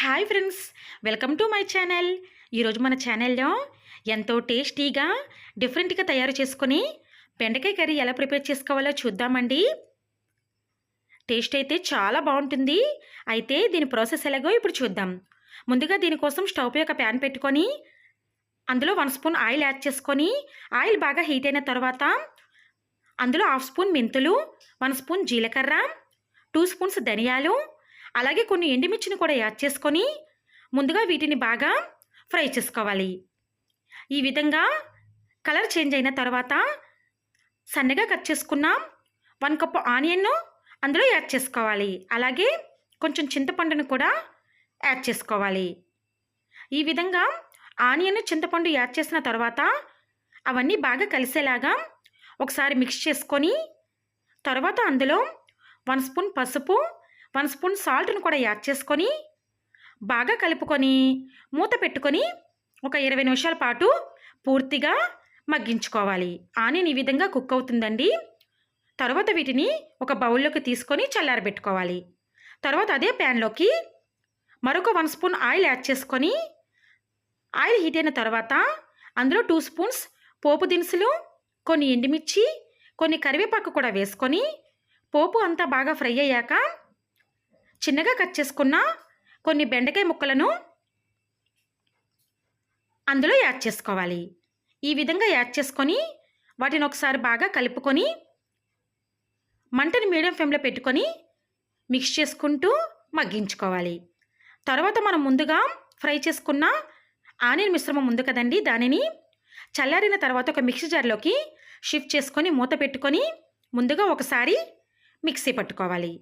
Hi friends welcome to my channel. ఈరోజు మన ఛానల్లో ఎంతో టేస్టీగా డిఫరెంట్గా తయారు చేసుకొని బెండకాయ కర్రీ ఎలా ప్రిపేర్ చేసుకోవాలో చూద్దామండి. టేస్ట్ అయితే చాలా బాగుంటుంది. అయితే దీని ప్రాసెస్ ఎలాగో ఇప్పుడు చూద్దాం. ముందుగా దీనికోసం స్టవ్ ఒక ప్యాన్ పెట్టుకొని అందులో వన్ స్పూన్ ఆయిల్ యాడ్ చేసుకొని ఆయిల్ బాగా హీట్ అయిన తర్వాత అందులో హాఫ్ స్పూన్ మెంతులు వన్ స్పూన్ జీలకర్ర టూ స్పూన్స్ ధనియాలు అలాగే కొన్ని ఎండుమిర్చిని కూడా యాడ్ చేసుకొని ముందుగా వీటిని బాగా ఫ్రై చేసుకోవాలి. ఈ విధంగా కలర్ చేంజ్ అయిన తర్వాత సన్నగా కట్ చేసుకున్న వన్ కప్ ఆనియన్ను అందులో యాడ్ చేసుకోవాలి. అలాగే కొంచెం చింతపండును కూడా యాడ్ చేసుకోవాలి. ఈ విధంగా ఆనియన్ చింతపండు యాడ్ చేసిన తర్వాత అవన్నీ బాగా కలిసేలాగా ఒకసారి మిక్స్ చేసుకొని తర్వాత అందులో వన్ స్పూన్ పసుపు వన్ స్పూన్ సాల్ట్ను కూడా యాడ్ చేసుకొని బాగా కలుపుకొని మూత పెట్టుకొని ఒక ఇరవై నిమిషాల పాటు పూర్తిగా మగ్గించుకోవాలి. ఆనియన్ ఈ విధంగా కుక్ అవుతుందండి. తర్వాత వీటిని ఒక బౌల్లోకి తీసుకొని చల్లారబెట్టుకోవాలి. తర్వాత అదే ప్యాన్లోకి మరొక వన్ స్పూన్ ఆయిల్ యాడ్ చేసుకొని ఆయిల్ హీట్ అయిన తర్వాత అందులో టూ స్పూన్స్ పోపు దినుసులు కొన్ని ఎండుమిర్చి కొన్ని కరివేపాకు కూడా వేసుకొని పోపు అంతా బాగా ఫ్రై అయ్యాక చిన్నగా కట్ చేసుకున్న కొన్ని బెండకాయ ముక్కలను అందులో యాడ్ చేసుకోవాలి. ఈ విధంగా యాడ్ చేసుకొని వాటిని ఒకసారి బాగా కలుపుకొని మంటని మీడియం ఫ్లేమ్లో పెట్టుకొని మిక్స్ చేసుకుంటూ మగ్గించుకోవాలి. తర్వాత మనం ముందుగా ఫ్రై చేసుకున్న ఆనియన్ మిశ్రమం ఉంది కదండి దానిని చల్లారిన తర్వాత ఒక మిక్సీ జార్లోకి షిఫ్ట్ చేసుకొని మూత పెట్టుకొని ముందుగా ఒకసారి మిక్సీ పట్టుకోవాలి.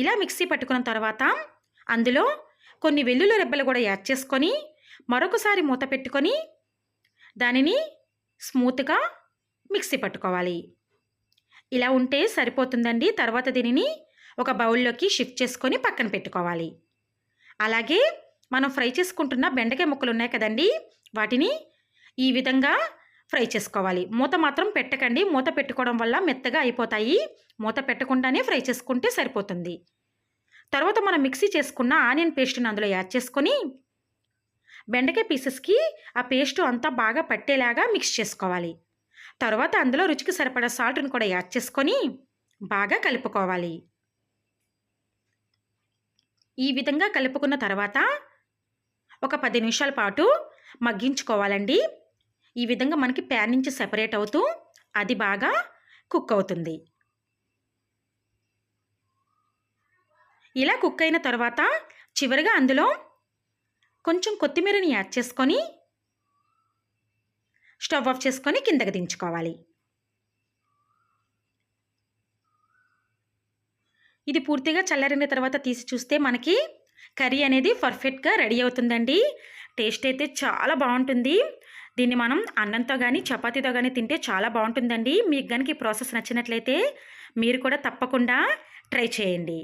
ఇలా మిక్సీ పట్టుకున్న తర్వాత అందులో కొన్ని వెల్లుల్లి రెబ్బలు కూడా యాడ్ చేసుకొని మరొకసారి మూత పెట్టుకొని దానిని స్మూత్గా మిక్సీ పట్టుకోవాలి. ఇలా ఉంటే సరిపోతుందండి. తర్వాత దీనిని ఒక బౌల్లోకి షిఫ్ట్ చేసుకొని పక్కన పెట్టుకోవాలి. అలాగే మనం ఫ్రై చేసుకుంటున్న బెండకాయ ముక్కలు ఉన్నాయి కదండి వాటిని ఈ విధంగా ఫ్రై చేసుకోవాలి. మూత మాత్రం పెట్టకండి. మూత పెట్టుకోవడం వల్ల మెత్తగా అయిపోతాయి. మూత పెట్టకుండానే ఫ్రై చేసుకుంటే సరిపోతుంది. తర్వాత మనం మిక్సీ చేసుకున్న ఆనియన్ పేస్ట్ని అందులో యాడ్ చేసుకొని బెండకాయ పీసెస్కి ఆ పేస్ట్ అంతా బాగా పట్టేలాగా మిక్స్ చేసుకోవాలి. తర్వాత అందులో రుచికి సరిపడా సాల్ట్ని కూడా యాడ్ చేసుకొని బాగా కలుపుకోవాలి. ఈ విధంగా కలుపుకున్న తర్వాత ఒక పది నిమిషాల పాటు మగ్గించుకోవాలండి. ఈ విధంగా మనకి ప్యాన్ నుంచి సెపరేట్ అవుతూ అది బాగా కుక్ అవుతుంది. ఇలా కుక్ అయిన తర్వాత చివరిగా అందులో కొంచెం కొత్తిమీరని యాడ్ చేసుకొని స్టవ్ ఆఫ్ చేసుకొని కిందకి దించుకోవాలి. ఇది పూర్తిగా చల్లారిన తర్వాత తీసి చూస్తే మనకి కర్రీ అనేది పర్ఫెక్ట్గా రెడీ అవుతుందండి. టేస్ట్ అయితే చాలా బాగుంటుంది. దీన్ని మనం అన్నంతో కానీ చపాతీతో కానీ తింటే చాలా బాగుంటుందండి. మీకు కనుక ఈ ప్రాసెస్ నచ్చినట్లయితే మీరు కూడా తప్పకుండా ట్రై చేయండి.